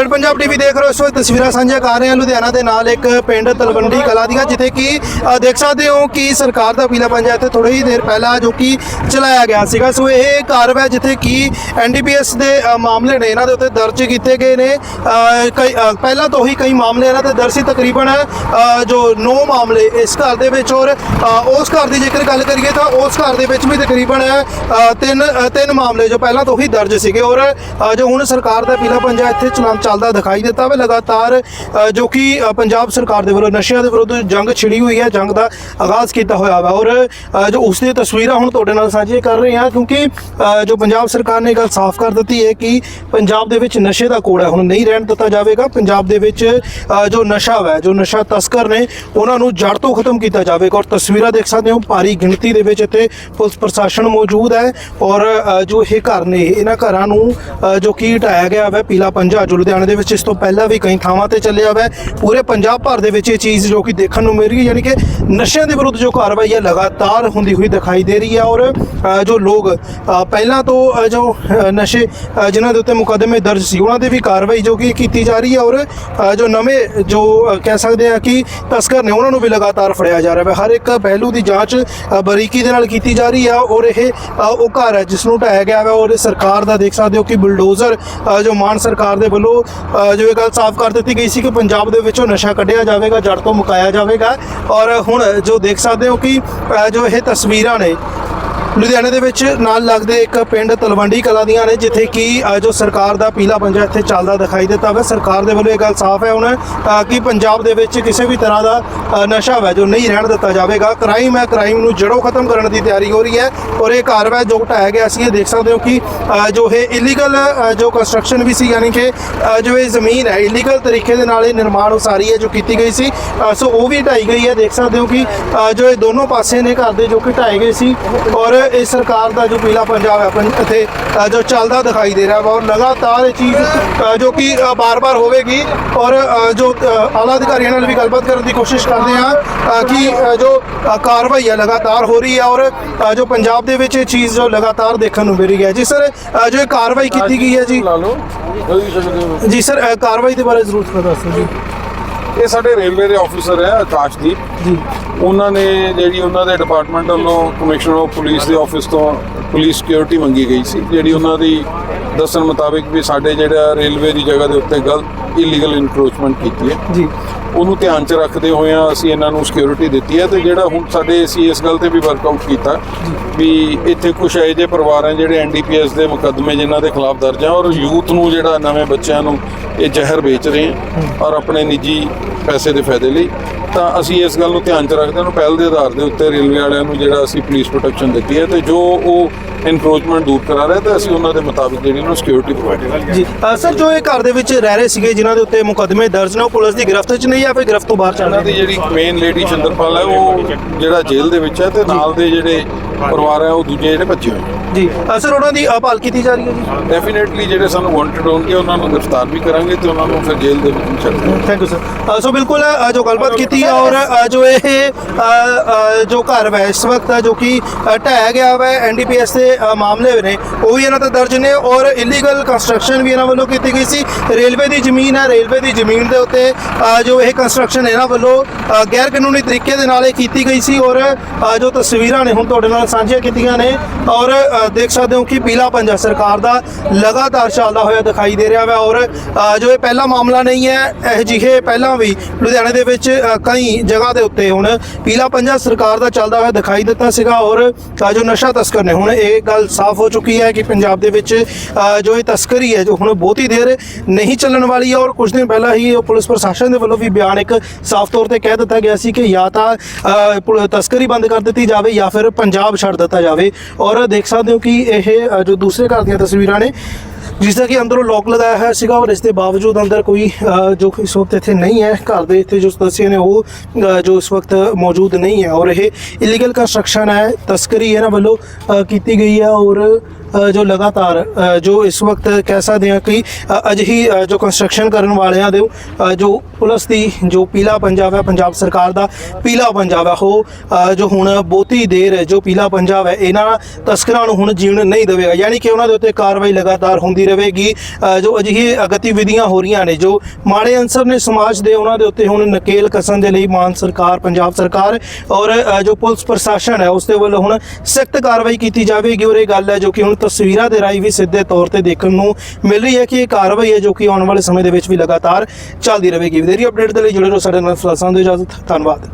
Red Punjab TV ਦੇਖ ਰਹੇ ਹੋ ਇਸ ਵਕਤ ਤਸਵੀਰਾਂ ਸਾਂਝੀਆਂ ਕਰ ਰਹੇ ਹਾਂ। ਲੁਧਿਆਣਾ ਦੇ ਨਾਲ ਇੱਕ ਪਿੰਡ ਤਲਵੰਡੀ ਕਲਾ ਦੀਆਂ ਜਿੱਥੇ ਕਿ ਅ, ਦੇਖ ਸਕਦੇ ਹੋ ਕਿ ਸਰਕਾਰ ਦਾ ਪੀਲਾ ਪੰਜਾ ਇੱਥੇ ਥੋੜੀ ਹੀ ਦੇਰ ਪਹਿਲਾਂ ਜੋ ਕਿ ਚਲਾਇਆ ਗਿਆ ਸੀਗਾ। ਸੋ ਇਹ ਕਾਰਵਾਈ ਜਿੱਥੇ ਕਿ ਐਨਡੀਪੀਐਸ ਦੇ ਅ, ਮਾਮਲੇ ਨੇ ਇਹਨਾਂ ਦੇ ਉੱਤੇ ਦਰਜ ਕੀਤੇ ਗਏ ਨੇ। ਅ, ਕਈ ਅ, ਪਹਿਲਾਂ ਤੋਂ ਹੀ ਕਈ ਮਾਮਲੇ ਇਹਨਾਂ ਤੇ ਦਰਜ ਸੀ ਤਕਰੀਬਨ ਅ, ਜੋ 9 ਮਾਮਲੇ ਇਸ ਘਰ ਦੇ ਵਿੱਚ ਔਰ ਅ, ਉਸ ਘਰ ਦੀ ਜੇਕਰ ਗੱਲ ਕਰੀਏ ਤਾਂ ਉਸ ਘਰ ਦੇ ਵਿੱਚ ਵੀ ਤਕਰੀਬਨ ਅ, ਤਿੰਨ ਅ, ਤਿੰਨ ਮਾਮਲੇ ਜੋ ਪਹਿਲਾਂ ਤੋਂ ਹੀ ਦਰਜ ਸੀਗੇ। ਔਰ ਅ, ਜੋ ਹੁਣ ਸਰਕਾਰ ਦਾ ਪੀਲਾ ਪੰਜਾ ਇੱਥੇ ਚਲਾਨ ਚੱਲਦਾ ਦਿਖਾਈ ਦਿੱਤਾ ਵੇ ਲਗਾਤਾਰ ਜੋ ਕਿ ਪੰਜਾਬ ਸਰਕਾਰ ਦੇ ਵੱਲੋਂ ਨਸ਼ਿਆਂ ਦੇ ਵਿਰੁੱਧ ਜੰਗ ਛਿੜੀ ਹੋਈ ਹੈ, ਜੰਗ ਦਾ ਆਗਾਜ਼ ਕੀਤਾ ਹੋਇਆ ਵਾ ਔਰ ਜੋ ਉਸ ਦੀਆਂ ਤਸਵੀਰਾਂ ਹੁਣ ਤੁਹਾਡੇ ਨਾਲ ਸਾਂਝੀਆਂ ਕਰ ਰਹੇ ਹਾਂ ਕਿਉਂਕਿ ਜੋ ਪੰਜਾਬ ਸਰਕਾਰ ਨੇ ਗੱਲ ਸਾਫ਼ ਕਰ ਦਿੱਤੀ ਹੈ ਕਿ ਪੰਜਾਬ ਦੇ ਵਿੱਚ ਨਸ਼ੇ ਦਾ ਕੋੜ ਹੁਣ ਨਹੀਂ ਰਹਿਣ ਦਿੱਤਾ ਜਾਵੇਗਾ। ਪੰਜਾਬ ਦੇ ਵਿੱਚ ਜੋ ਨਸ਼ਾ ਹੈ ਜੋ ਨਸ਼ਾ ਤਸਕਰ ਨੇ, ਉਹਨਾਂ ਨੂੰ ਜੜ ਤੋਂ ਖਤਮ ਕੀਤਾ ਜਾਵੇਗਾ ਔਰ ਤਸਵੀਰਾਂ ਦੇਖ ਸਕਦੇ ਹੋ, ਭਾਰੀ ਗਿਣਤੀ ਦੇ ਵਿੱਚ ਇੱਥੇ ਪੁਲਿਸ ਪ੍ਰਸ਼ਾਸਨ ਮੌਜੂਦ ਹੈ ਔਰ ਜੋ ਇਹ ਘਰ ਨੇ, ਇਹਨਾਂ ਘਰਾਂ ਨੂੰ ਜੋ ਕਿ ਢਾਇਆ ਗਿਆ ਹੈ ਪੀਲਾ ਪੰਜਾ, ਜੋ ਲੁਧਿਆਣਾ ਦੇ ਵਿੱਚ ਇਸ ਤੋਂ ਪਹਿਲਾਂ ਵੀ ਕਈ ਥਾਵਾਂ ਤੇ ਚੱਲਿਆ ਹੋਇਆ ਪੂਰੇ ਪੰਜਾਬ ਭਰ ਦੇ ਵਿੱਚ ਇਹ ਚੀਜ਼ ਜੋ ਕਿ ਦੇਖਣ ਨੂੰ ਮਿਲ ਰਹੀ ਹੈ ਯਾਨੀ ਕਿ ਨਸ਼ਿਆਂ ਦੇ ਵਿਰੁੱਧ ਜੋ ਕਾਰਵਾਈ ਹੈ ਲਗਾਤਾਰ ਹੁੰਦੀ ਹੋਈ ਦਿਖਾਈ ਦੇ ਰਹੀ ਹੈ ਔਰ ਜੋ ਲੋਕ ਪਹਿਲਾਂ ਤੋਂ ਜੋ ਨਸ਼ੇ ਅ, ਜਿਨ੍ਹਾਂ ਦੇ ਉੱਤੇ ਮੁਕੱਦਮੇ ਦਰਜ ਸੀ ਉਹਨਾਂ ਦੇ ਵੀ ਕਾਰਵਾਈ ਜੋ ਕਿ ਕੀਤੀ ਜਾ ਰਹੀ ਹੈ ਔਰ ਜੋ ਨਵੇਂ ਜੋ ਕਹਿ ਸਕਦੇ ਆ ਕਿ ਤਸਕਰ ਨੇ ਉਹਨਾਂ ਨੂੰ ਵੀ ਲਗਾਤਾਰ ਫੜਿਆ ਜਾ ਰਿਹਾ ਹੈ। ਹਰ ਇੱਕ ਪਹਿਲੂ ਦੀ ਜਾਂਚ ਬਰੀਕੀ ਦੇ ਨਾਲ ਕੀਤੀ ਜਾ ਰਹੀ ਹੈ ਔਰ ਇਹ ਉਹ ਘਰ ਹੈ ਜਿਸ ਨੂੰ ਢਾਇਆ ਗਿਆ ਹੈ ਔਰ ਸਰਕਾਰ ਦਾ ਦੇਖ ਸਕਦੇ ਹੋ ਕਿ ਬੁਲਡੋਜ਼ਰ ਜੋ ਮਾਨ ਸਰਕਾਰ ਦੇ ਵੱਲੋਂ ਅ, ਜੋ ਇਹ ਗੱਲ ਸਾਫ਼ ਕਰ ਦਿੱਤੀ ਗਈ ਸੀ ਕਿ ਪੰਜਾਬ ਦੇ ਵਿੱਚੋਂ ਨਸ਼ਾ ਕੱਢਿਆ ਜਾਵੇਗਾ ਜੜ ਤੋਂ ਮੁਕਾਇਆ ਜਾਵੇਗਾ ਔਰ ਹੁਣ ਜੋ ਦੇਖ ਸਕਦੇ ਹੋ ਕਿ ਜੋ ਇਹ ਤਸਵੀਰਾਂ ਨੇ ਲੁਧਿਆਣੇ ਦੇ ਵਿੱਚ ਨਾਲ ਲੱਗਦੇ ਇੱਕ ਪਿੰਡ ਤਲਵੰਡੀ ਕਲਾ ਦੀਆਂ ਨੇ, ਜਿੱਥੇ ਕਿ ਜੋ ਸਰਕਾਰ ਦਾ ਪੀਲਾ ਪੰਜਾ ਇੱਥੇ ਚੱਲਦਾ ਦਿਖਾਈ ਦਿੱਤਾ ਵਾ। ਸਰਕਾਰ ਦੇ ਵੱਲੋਂ ਇਹ ਗੱਲ ਸਾਫ਼ ਹੈ ਹੁਣ ਕਿ ਪੰਜਾਬ ਦੇ ਵਿੱਚ ਕਿਸੇ ਵੀ ਤਰ੍ਹਾਂ ਦਾ ਨਸ਼ਾ ਹੈ ਜੋ ਨਹੀਂ ਰਹਿਣ ਦਿੱਤਾ ਜਾਵੇਗਾ। ਕ੍ਰਾਈਮ ਹੈ, ਕ੍ਰਾਈਮ ਨੂੰ ਜੜੋਂ ਖਤਮ ਕਰਨ ਦੀ ਤਿਆਰੀ ਹੋ ਰਹੀ ਹੈ ਔਰ ਇਹ ਕਾਰਵਾਈ ਜੋ ਢਾਇਆ ਗਿਆ ਸੀ, ਇਹ ਦੇਖ ਸਕਦੇ ਹੋ ਕਿ ਜੋ ਇਹ ਇਲੀਗਲ ਜੋ ਕੰਸਟਰਕਸ਼ਨ ਵੀ ਸੀ ਯਾਨੀ ਕਿ ਜੋ ਇਹ ਜ਼ਮੀਨ ਹੈ ਇਲੀਗਲ ਤਰੀਕੇ ਦੇ ਨਾਲ ਇਹ ਨਿਰਮਾਣ ਉਸਾਰੀ ਹੈ ਜੋ ਕੀਤੀ ਗਈ ਸੀ। ਸੋ ਉਹ ਵੀ ਢਾਈ ਗਈ ਹੈ। ਦੇਖ ਸਕਦੇ ਹੋ ਕਿ ਜੋ ਇਹ ਦੋਨੋਂ ਪਾਸੇ ਨੇ ਘਰ ਦੇ ਜੋ ਕਿ ਢਾਏ ਗਏ ਸੀ ਔਰ ਇਹ ਸਰਕਾਰ ਦਾ ਜੋ ਪੀਲਾ ਪੰਜਾਬ ਹੈ ਇੱਥੇ ਜੋ ਚੱਲਦਾ ਦਿਖਾਈ ਦੇ ਰਿਹਾ ਵਾ ਔਰ ਲਗਾਤਾਰ ਇਹ ਚੀਜ਼ ਜੋ ਕਿ ਬਾਰ-ਬਾਰ ਹੋਵੇਗੀ ਔਰ ਜੋ ਆਲਾ ਅਧਿਕਾਰੀਆਂ ਨਾਲ ਵੀ ਗੱਲਬਾਤ ਕਰਨ ਦੀ ਕੋਸ਼ਿਸ਼ ਕਰਦੇ ਅ, ਕਿ ਜੋ ਕਾਰਵਾਈ ਹੈ ਲਗਾਤਾਰ ਹੋ ਰਹੀ ਹੈ ਔਰ ਜੋ ਪੰਜਾਬ ਦੇ ਵਿੱਚ ਇਹ ਚੀਜ਼ ਜੋ ਲਗਾਤਾਰ ਦੇਖਣ ਨੂੰ ਮਿਲ ਰਹੀ ਹੈ। ਜੀ ਸਰ ਜੋ ਇਹ ਕਾਰਵਾਈ ਕੀਤੀ ਗਈ ਹੈ ਜੀ। ਜੀ ਸਰ ਕਾਰਵਾਈ ਦੇ ਬਾਰੇ ਜ਼ਰੂਰ ਦੱਸੋ ਜੀ। ਇਹ ਸਾਡੇ ਰੇਲਵੇ ਦੇ ਆਫੀਸਰ ਹੈ ਆਕਾਸ਼ਦੀਪ। ਜੀ। ਉਹਨਾਂ ਨੇ ਜਿਹੜੀ ਉਹਨਾਂ ਦੇ ਡਿਪਾਰਟਮੈਂਟ ਵੱਲੋਂ ਕਮਿਸ਼ਨਰ ਆਫ ਪੁਲਿਸ ਦੇ ਆਫਿਸ ਤੋਂ ਪੁਲਿਸ ਸਿਕਿਉਰਿਟੀ ਮੰਗੀ ਗਈ ਸੀ ਜਿਹੜੀ ਉਹਨਾਂ ਦੀ ਦੱਸਣ ਮੁਤਾਬਿਕ ਵੀ ਸਾਡੇ ਜਿਹੜਾ ਰੇਲਵੇ ਦੀ ਜਗ੍ਹਾ ਦੇ ਉੱਤੇ ਗਲਤ ਇਲੀਗਲ ਇਨਕਰੋਚਮੈਂਟ ਕੀਤੀ ਹੈ। ਜੀ। ਉਹਨੂੰ ਧਿਆਨ 'ਚ ਰੱਖਦੇ ਹੋਏ ਹੋਇਆਂ ਅਸੀਂ ਇਹਨਾਂ ਨੂੰ ਸਿਕਿਉਰਿਟੀ ਦਿੱਤੀ ਹੈ ਤੇ ਜਿਹੜਾ ਹੁਣ ਸਾਡੇ ਅਸੀਂ ਇਸ ਗੱਲ ਤੇ ਵੀ ਵਰਕਆਊਟ ਕੀਤਾ ਵੀ ਇੱਥੇ ਕੁਝ ਇਹੋ ਜਿਹੇ ਪਰਿਵਾਰ ਹੈ ਜਿਹੜੇ ਐਨਡੀਪੀਐਸ ਦੇ ਮੁਕੱਦਮੇ ਜਿਨ੍ਹਾਂ ਦੇ ਖਿਲਾਫ ਦਰਜ ਹੈ ਔਰ ਯੂਥ ਨੂੰ ਜਿਹੜਾ ਨਵੇਂ ਬੱਚਿਆਂ ਨੂੰ ਇਹ ਜ਼ਹਿਰ ਵੇਚ ਰਹੇ ਹੈ ਔਰ ਆਪਣੇ ਨਿੱਜੀ ਪੈਸੇ ਦੇ ਫਾਇਦੇ ਲਈ ਤਾਂ ਅਸੀਂ ਇਸ ਗੱਲ ਨੂੰ ਧਿਆਨ 'ਚ ਰੱਖਦੇ ਹਾਂ ਪਹਿਲ ਦੇ ਆਧਾਰ ਦੇ ਉੱਤੇ ਰੇਲਵੇ ਵਾਲਿਆਂ ਨੂੰ ਜਿਹੜਾ ਅਸੀਂ ਪੁਲਿਸ ਪ੍ਰੋਟੈਕਸ਼ਨ ਦਿੱਤੀ ਹੈ ਤੇ ਜੋ ਉਹ ਇਨਕਰੋਚਮੈਂਟ ਦੂਰ ਕਰਾ ਰਹੇ ਤਾਂ ਅਸੀਂ ਉਹਨਾਂ ਦੇ ਮੁਤਾਬਿਕ ਜਿਹੜੀ ਨੂੰ ਸਿਕਿਉਰਿਟੀ ਪ੍ਰੋਵਾਈਡ ਕਰਾਂਗੇ ਜੀ ਅ, ਸਰ ਜੋ ਇਹ ਘਰ ਦੇ ਵਿੱਚ ਰਹਿ ਰਹੇ ਸੀਗੇ ਜਿਨ੍ਹਾਂ ਦੇ ਉੱਤੇ ਮੁਕੱਦਮੇ ਦਰਜ ਨੇ ਉਹ ਪੁਲਿਸ ਦੀ ਗ੍ਰਿਫਤ 'ਚ ਨਹੀਂ ਜਾਂ ਫਿਰ ਗ੍ਰਿਫਤ ਤੋਂ ਬਾਹਰ ਚੱਲ ਉਹਨਾਂ ਰਹੇ ਦੀ ਜਿਹੜੀ ਮੇਨ ਲੇਡੀ ਚੰਦਰਪਾਲ ਹੈ ਉਹ ਜਿਹੜਾ ਜੇਲ੍ਹ ਦੇ ਵਿੱਚ ਹੈ ਤੇ ਨਾਲ ਦੇ ਜਿਹੜੇ ਪਰਿਵਾਰ ਹੈ ਉਹ ਦੂਜੇ ਜਿਹੜੇ ਭੱਜੇ ਹੋਏ ਜੀ। ਸਰ ਉਹਨਾਂ ਦੀ ਭਾਲ ਕੀਤੀ ਜਾ ਰਹੀ ਹੈ ਜੀ? ਡੈਫੀਨੇਟਲੀ ਜਿਹੜੇ ਸਾਨੂੰ ਵਾਂਟਡ ਹੋਣਗੇ ਉਹਨਾਂ ਨੂੰ ਗ੍ਰਿਫਤਾਰ ਵੀ ਕਰਾਂਗੇ ਤੇ ਉਹਨਾਂ ਨੂੰ ਫਿਰ ਜੇਲ੍ਹ ਦੇ ਵਿੱਚ ਛੱਡ ਦਿਆਂਗੇ ਥੈਂਕ ਯੂ ਸਰ ਸੋ ਬਿਲਕੁਲ ਅ, ਜੋ ਗੱਲਬਾਤ ਕੀਤੀ ਹੈ ਔਰ ਅ, ਜੋ ਇਹ ਅ, ਅ, ਜੋ ਘਰ ਹੈ ਇਸ ਵਕਤ ਜੋ ਕਿ ਅ, ਢਾਇਆ ਗਿਆ ਹੈ ਐਨਡੀਪੀਐਸ ਦੇ ਅ, ਮਾਮਲੇ ਨੇ ਉਹ ਵੀ ਇਹਨਾਂ ਤੇ ਦਰਜ ਨੇ ਔਰ ਇਲੀਗਲ ਕੰਸਟਰਕਸ਼ਨ ਵੀ ਇਹਨਾਂ ਵੱਲੋਂ ਕੀਤੀ ਗਈ ਸੀ। ਰੇਲਵੇ ਦੀ ਜ਼ਮੀਨ ਹੈ ਰੇਲਵੇ ਦੀ ਜ਼ਮੀਨ ਦੇ ਉੱਤੇ ਅ, ਜੋ ਇਹ ਕੰਸਟਰਕਸ਼ਨ ਇਹਨਾਂ ਵੱਲੋਂ ਅ, ਗੈਰ ਕਾਨੂੰਨੀ ਤਰੀਕੇ ਦੇ ਨਾਲ ਇਹ ਕੀਤੀ ਗਈ ਸੀ ਔਰ ਅ, ਜੋ ਤਸਵੀਰਾਂ ਨੇ ਹੁਣ ਤੁਹਾਡੇ ਨਾਲ ਸਾਂਝੀਆਂ ਕੀਤੀਆਂ ਨੇ ਔਰ ਦੇਖ ਸਕਦੇ ਹੋ ਕਿ ਪੀਲਾ ਪੰਜਾ ਸਰਕਾਰ ਦਾ ਲਗਾਤਾਰ ਚੱਲਦਾ ਹੋਇਆ ਦਿਖਾਈ ਦੇ ਰਿਹਾ ਹੈ ਔਰ ਜੋ ਇਹ ਪਹਿਲਾ ਮਾਮਲਾ ਨਹੀਂ ਹੈ ਇਹ ਜਿਹੇ ਪਹਿਲਾਂ ਵੀ ਲੁਧਿਆਣੇ ਦੇ ਵਿੱਚ ਕਈ ਜਗ੍ਹਾ ਦੇ ਉੱਤੇ ਹੁਣ ਪੀਲਾ ਪੰਜਾ ਸਰਕਾਰ ਦਾ ਚੱਲਦਾ ਹੋਇਆ ਦਿਖਾਈ ਦਿੱਤਾ ਸੀਗਾ ਔਰ ਜੋ ਨਸ਼ਾ ਤਸਕਰ ਨੇ ਹੁਣ ਇਹ ਗੱਲ ਸਾਫ਼ ਹੋ ਚੁੱਕੀ ਹੈ ਕਿ ਪੰਜਾਬ ਦੇ ਵਿੱਚ ਜੋ ਇਹ ਤਸਕਰੀ ਹੈ ਜੋ ਹੁਣ ਬਹੁਤੀ ਦੇਰ ਨਹੀਂ ਚੱਲਣ ਵਾਲੀ ਹੈ ਔਰ ਕੁਝ ਦਿਨ ਪਹਿਲਾਂ ਹੀ ਉਹ ਪੁਲਿਸ ਪ੍ਰਸ਼ਾਸਨ ਦੇ ਵੱਲੋਂ ਵੀ ਬਿਆਨ ਇੱਕ ਸਾਫ਼ ਤੌਰ ਤੇ ਕਹਿ ਦਿੱਤਾ ਗਿਆ ਸੀ ਕਿ ਜਾਂ ਤਾਂ ਅ, ਤਸਕਰੀ ਬੰਦ ਕਰ ਦਿੱਤੀ ਜਾਵੇ ਜਾਂ ਫਿਰ ਪੰਜਾਬ ਛੱਡ ਦਿੱਤਾ ਜਾਵੇ। ਔਰ ਦੇਖ ਸਕਦੇ ਹੋ ਕਿ ਇਹ ਜੋ ਦੂਸਰੇ ਘਰ ਦੀਆਂ ਤਸਵੀਰਾਂ ਨੇ, ਜਿਸ ਦਾ ਕਿ ਅੰਦਰੋਂ ਲੋਕ ਲਗਾਇਆ ਹੋਇਆ ਸੀਗਾ ਔਰ ਇਸ ਦੇ ਬਾਵਜੂਦ ਅੰਦਰ ਕੋਈ ਜੋ ਕਿ ਇਸ ਵਕਤ ਇੱਥੇ ਨਹੀਂ ਹੈ, ਘਰ ਦੇ ਇੱਥੇ ਜੋ ਸਦੱਸਿਆ ਨੇ ਉਹ ਜੋ ਇਸ ਵਕਤ ਮੌਜੂਦ ਨਹੀਂ ਹੈ। ਔਰ ਇਹ ਇਲੀਗਲ ਕੰਸਟਰਕਸ਼ਨ ਹੈ, ਤਸਕਰੀ ਇਹਨਾਂ ਵੱਲੋਂ ਕੀਤੀ ਗਈ ਹੈ ਔਰ ਜੋ ਲਗਾਤਾਰ ਜੋ ਇਸ ਵਕਤ ਕਹਿ ਸਕਦੇ ਹਾਂ ਕਿ ਅਜਿਹੀ ਜੋ ਕੰਸਟਰਕਸ਼ਨ ਕਰਨ ਵਾਲਿਆਂ ਦੇ ਜੋ ਪੁਲਿਸ ਦੀ, ਜੋ ਪੀਲਾ ਪੰਜਾਬ ਹੈ, ਪੰਜਾਬ ਸਰਕਾਰ ਦਾ ਪੀਲਾ ਪੰਜਾਬ ਹੈ, ਉਹ ਜੋ ਹੁਣ ਬਹੁਤੀ ਦੇਰ ਜੋ ਪੀਲਾ ਪੰਜਾਬ ਹੈ, ਇਹਨਾਂ ਤਸਕਰਾਂ ਨੂੰ ਹੁਣ ਜੀਣ ਨਹੀਂ ਦੇਵੇਗਾ। ਯਾਨੀ ਕਿ ਉਹਨਾਂ ਦੇ ਉੱਤੇ ਕਾਰਵਾਈ ਲਗਾਤਾਰ ਹੁੰਦੀ ਰਹੇਗੀ। ਜੋ ਅਜਿਹੀ ਗਤੀਵਿਧੀਆਂ ਹੋ ਰਹੀਆਂ ਨੇ, ਜੋ ਮਾੜੇ ਅੰਸਰ ਨੇ ਸਮਾਜ ਦੇ ਉਹਨਾਂ ਦੇ ਉੱਤੇ ਹੁਣ ਨਕੇਲ ਕਸਣ ਦੇ ਲਈ ਮਾਨ ਸਰਕਾਰ, ਪੰਜਾਬ ਸਰਕਾਰ ਔਰ ਜੋ ਪੁਲਿਸ ਪ੍ਰਸ਼ਾਸਨ ਹੈ, ਉਸ ਦੇ ਵੱਲੋਂ ਹੁਣ ਸਖਤ ਕਾਰਵਾਈ ਕੀਤੀ ਜਾਵੇਗੀ ਔਰ ਇਹ ਗੱਲ ਹੈ ਜੋ ਕਿ ਹੁਣ ਤਸਵੀਰਾਂ ਦੇ ਰਾਹੀਂ ਵੀ ਸਿੱਧੇ ਤੌਰ ਤੇ ਦੇਖਣ ਨੂੰ ਮਿਲ ਰਹੀ ਹੈ ਕਿ ਇਹ ਕਾਰਵਾਈ ਹੈ ਜੋ ਕਿ ਆਉਣ ਵਾਲੇ ਸਮੇਂ ਦੇ ਵਿੱਚ ਵੀ ਲਗਾਤਾਰ ਚੱਲਦੀ ਰਹੇਗੀ। ਵਧੇਰੀ ਅਪਡੇਟ ਦੇ ਲਈ ਜੁੜੇ ਰਹੋ ਸਾਡੇ ਨਾਲ ਫਲਸਾਂ ਦੇ ਇਜਾਜ਼ਤ। ਧੰਨਵਾਦ।